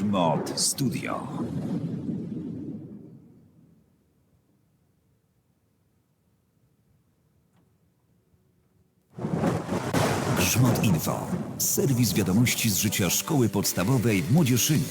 Grzmot Studio. Grzmot Info. Serwis wiadomości z życia szkoły podstawowej w Młodzieszynie.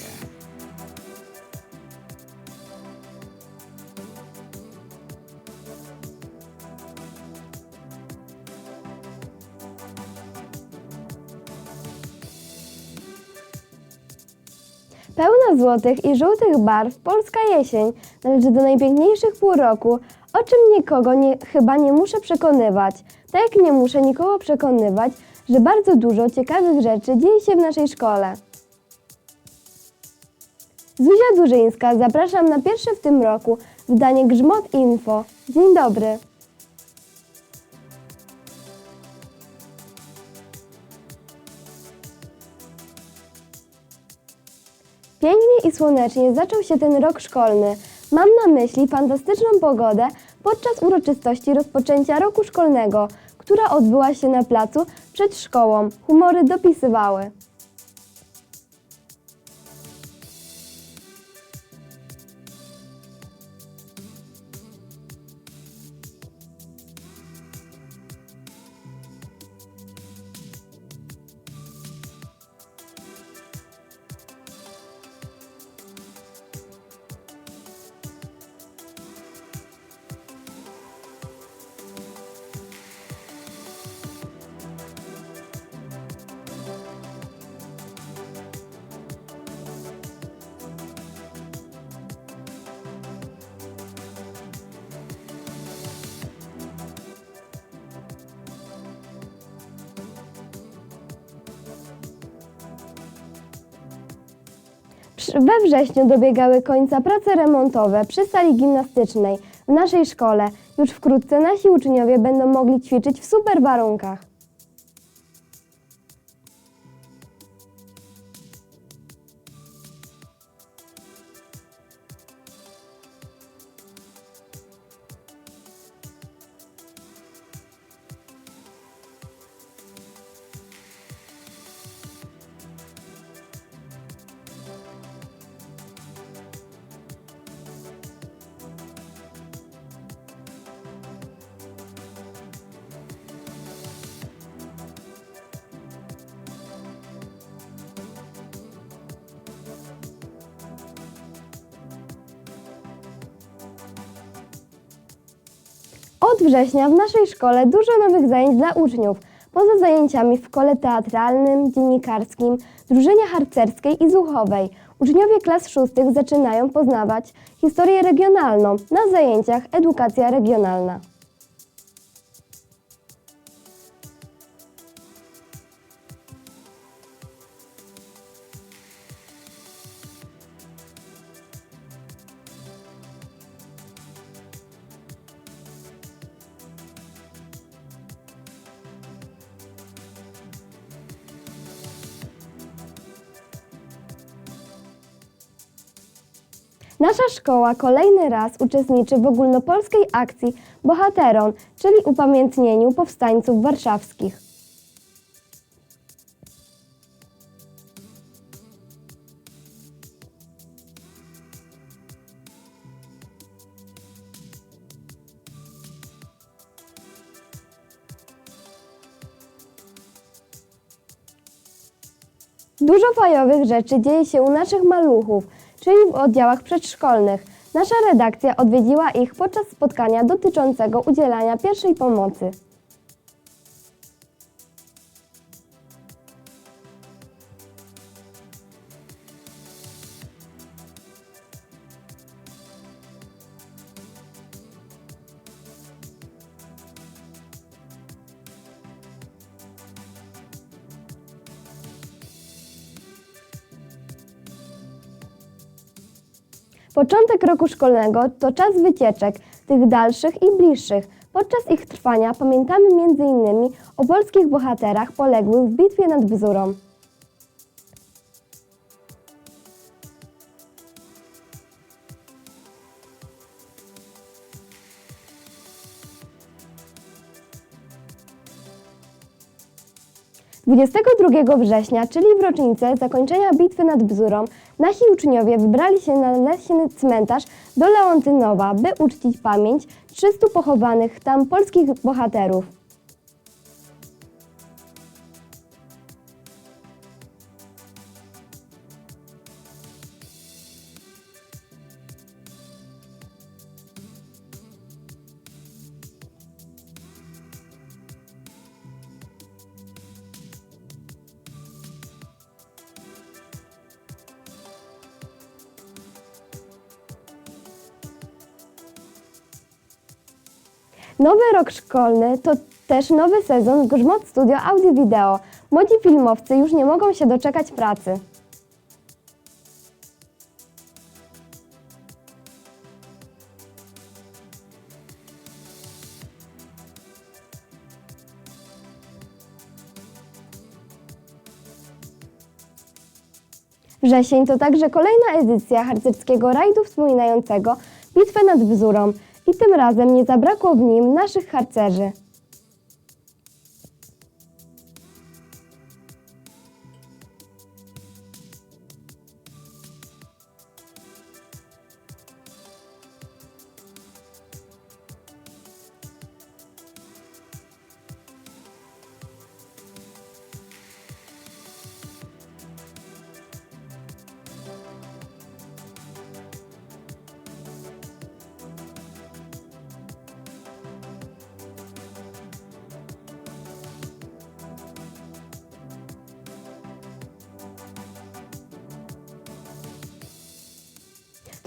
Pełna złotych i żółtych barw polska jesień należy do najpiękniejszych pół roku, o czym nikogo nie, chyba nie muszę przekonywać. Tak jak nie muszę nikogo przekonywać, że bardzo dużo ciekawych rzeczy dzieje się w naszej szkole. Zuzia Durzyńska, zapraszam na pierwsze w tym roku wydanie Grzmot Info. Dzień dobry. Pięknie i słonecznie zaczął się ten rok szkolny. Mam na myśli fantastyczną pogodę podczas uroczystości rozpoczęcia roku szkolnego, która odbyła się na placu przed szkołą. Humory dopisywały. We wrześniu dobiegały końca prace remontowe przy sali gimnastycznej w naszej szkole. Już wkrótce nasi uczniowie będą mogli ćwiczyć w super warunkach. Od września w naszej szkole dużo nowych zajęć dla uczniów. Poza zajęciami w kole teatralnym, dziennikarskim, drużynie harcerskiej i zuchowej, uczniowie klas szóstych zaczynają poznawać historię regionalną na zajęciach edukacja regionalna. Nasza szkoła kolejny raz uczestniczy w ogólnopolskiej akcji Bohateron, czyli upamiętnieniu powstańców warszawskich. Dużo fajowych rzeczy dzieje się u naszych maluchów, czyli w oddziałach przedszkolnych. Nasza redakcja odwiedziła ich podczas spotkania dotyczącego udzielania pierwszej pomocy. Początek roku szkolnego to czas wycieczek, tych dalszych i bliższych. Podczas ich trwania pamiętamy m.in. o polskich bohaterach poległych w bitwie nad Bzurą. Dwudziestego drugiego września, czyli w rocznicę zakończenia bitwy nad Bzurą, Nasi uczniowie wybrali się na leśny cmentarz do Leontynowa, by uczcić pamięć 300 pochowanych tam polskich bohaterów. Nowy rok szkolny to też nowy sezon Grzmot Studio Audio Wideo. Młodzi filmowcy już nie mogą się doczekać pracy. Wrzesień to także kolejna edycja harcerskiego rajdu wspominającego bitwę nad Bzurą i tym razem nie zabrakło w nim naszych harcerzy.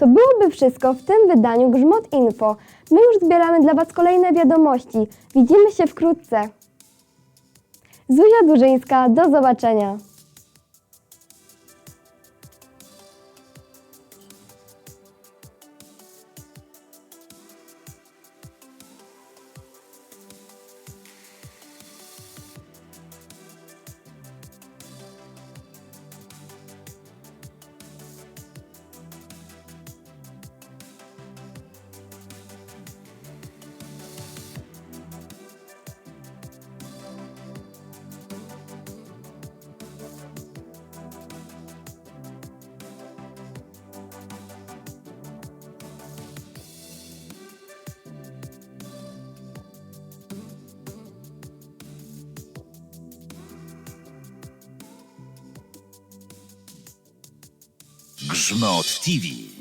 To byłoby wszystko w tym wydaniu Grzmot Info. My już zbieramy dla Was kolejne wiadomości. Widzimy się wkrótce. Zuzia Durzyńska, do zobaczenia. Grzmot TV.